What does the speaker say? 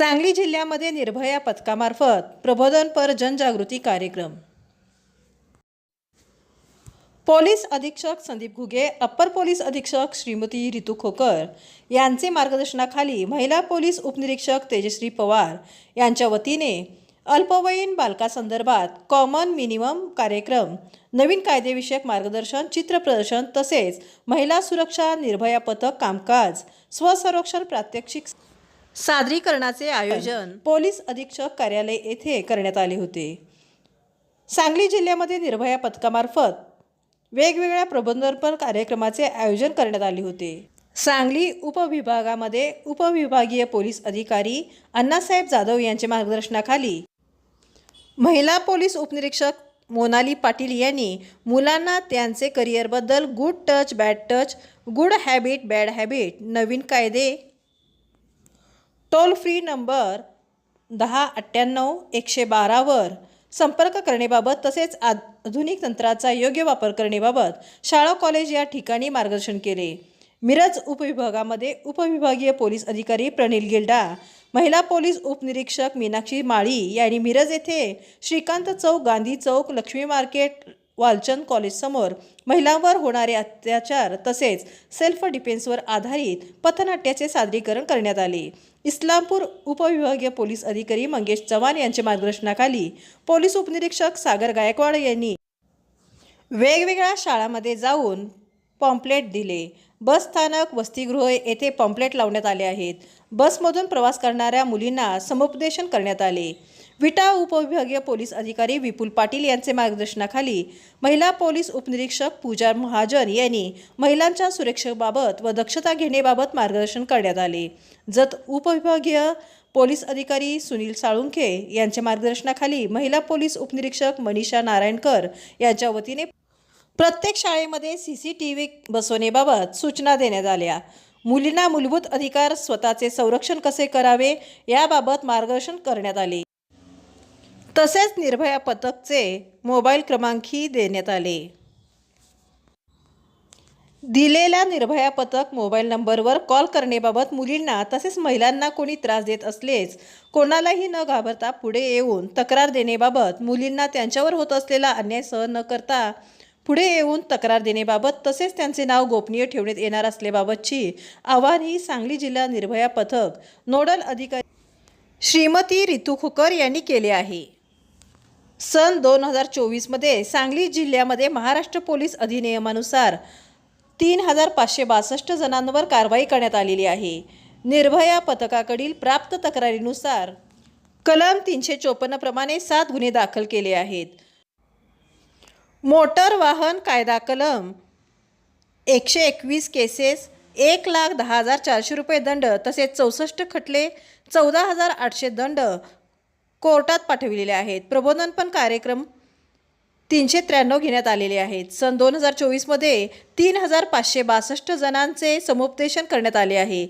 सांगली जिल्ह्यामध्ये निर्भया पथकामार्फत प्रबोधनपर जनजागृती कार्यक्रम. पोलीस अधीक्षक संदीप घुगे अप्पर पोलीस अधीक्षक श्रीमती रितू खोकर यांचे मार्गदर्शनाखाली महिला पोलीस उपनिरीक्षक तेजश्री पवार यांच्या वतीने अल्पवयीन बालकासंदर्भात कॉमन मिनिमम कार्यक्रम नवीन कायदेविषयक मार्गदर्शन चित्रप्रदर्शन तसेच महिला सुरक्षा निर्भया पथक कामकाज स्वसंरक्षण प्रात्यक्षिक सादरीकरणाचे आयोजन पोलीस अधीक्षक कार्यालय येथे करण्यात आले होते. सांगली जिल्ह्यामध्ये निर्भया पथकामार्फत वेगवेगळ्या प्रबंधनपर कार्यक्रमाचे आयोजन करण्यात आले होते. सांगली उपविभागामध्ये उपविभागीय पोलीस अधिकारी अण्णासाहेब जाधव यांच्या मार्गदर्शनाखाली महिला पोलीस उपनिरीक्षक मोनाली पाटील यांनी मुलांना त्यांचे करिअरबद्दल good touch bad touch good habit bad habit नवीन कायदे टोल फ्री नंबर दहा अठ्ठ्याण्णव एकशे बारावर संपर्क करण्याबाबत तसेच आधुनिक तंत्राचा योग्य वापर करण्याबाबत शाळा कॉलेज या ठिकाणी मार्गदर्शन केले. मिरज उपविभागामध्ये उपविभागीय पोलीस अधिकारी प्रणील गिल्डा महिला पोलीस उपनिरीक्षक मीनाक्षी माळी यांनी मिरज येथे श्रीकांत चौक गांधी चौक लक्ष्मी मार्केट वालचंद कॉलेजसमोर महिलांवर होणारे अत्याचार तसेच सेल्फ डिफेन्सवर आधारित पथनाट्याचे सादरीकरण करण्यात आले. इस्लामपूर उपविभागीय पोलीस अधिकारी मंगेश चव्हाण यांच्या मार्गदर्शनाखाली पोलीस उपनिरीक्षक सागर गायकवाड यांनी वेगवेगळ्या शाळांमध्ये जाऊन पॉम्पलेट दिले. बस स्थानक वसतिगृह येथे पॉम्पलेट लावण्यात आले आहेत. बसमधून प्रवास करणाऱ्या मुलींना समुपदेशन करण्यात आले. विटा उपविभागीय पोलीस अधिकारी विपुल पाटील यांचे मार्गदर्शनाखाली महिला पोलीस उपनिरीक्षक पूजा महाजन यांनी महिलांच्या सुरक्षेबाबत व दक्षता घेण्याबाबत मार्गदर्शन करण्यात आले. जत उपविभागीय पोलीस अधिकारी सुनील साळुंखे यांच्या मार्गदर्शनाखाली महिला पोलीस उपनिरीक्षक मनीषा नारायणकर यांच्या वतीने प्रत्येक शाळेमध्ये सी सी टी व्ही बसवण्याबाबत सूचना देण्यात आल्या. मुलींना मूलभूत अधिकार स्वतःचे संरक्षण कसे करावे याबाबत मार्गदर्शन करण्यात आले. तसेच निर्भया पथकचे मोबाईल क्रमांकही देण्यात आले. दिलेल्या निर्भया पथक मोबाईल नंबरवर कॉल करण्याबाबत मुलींना तसेच महिलांना कोणी त्रास देत असलेच कोणालाही न घाबरता पुढे येऊन तक्रार देण्याबाबत मुलींना त्यांच्यावर होत असलेला अन्याय सहन न करता पुढे येऊन तक्रार देण्याबाबत तसेच त्यांचे नाव गोपनीय ठेवण्यात येणार असल्याबाबतची आव्हान ही सांगली जिल्हा निर्भया पथक नोडल अधिकारी श्रीमती रितू खुकर यांनी केले आहे. सन दोन हजार चोवीसमध्ये सांगली जिल्ह्यामध्ये महाराष्ट्र पोलीस अधिनियमानुसार तीन हजार पाचशे बासष्ट जणांवर कारवाई करण्यात आलेली आहे. निर्भया पथकाकडील प्राप्त तक्रारीनुसार कलम तीनशे चोपन्नप्रमाणे सात गुन्हे दाखल केले आहेत. मोटर वाहन कायदा कलम एकशे एकवीस केसेस एक लाख दहा हजार चारशे रुपये दंड तसेच चौसष्ट खटले चौदा हजार आठशे दंड कोर्टात पाठविलेले आहेत. प्रबोधनपण कार्यक्रम तीनशे त्र्याण्णव घेण्यात आलेले आहेत. सन दोन हजार चोवीसमध्ये तीन हजार पाचशे बासष्ट जणांचे समुपदेशन करण्यात आले आहे.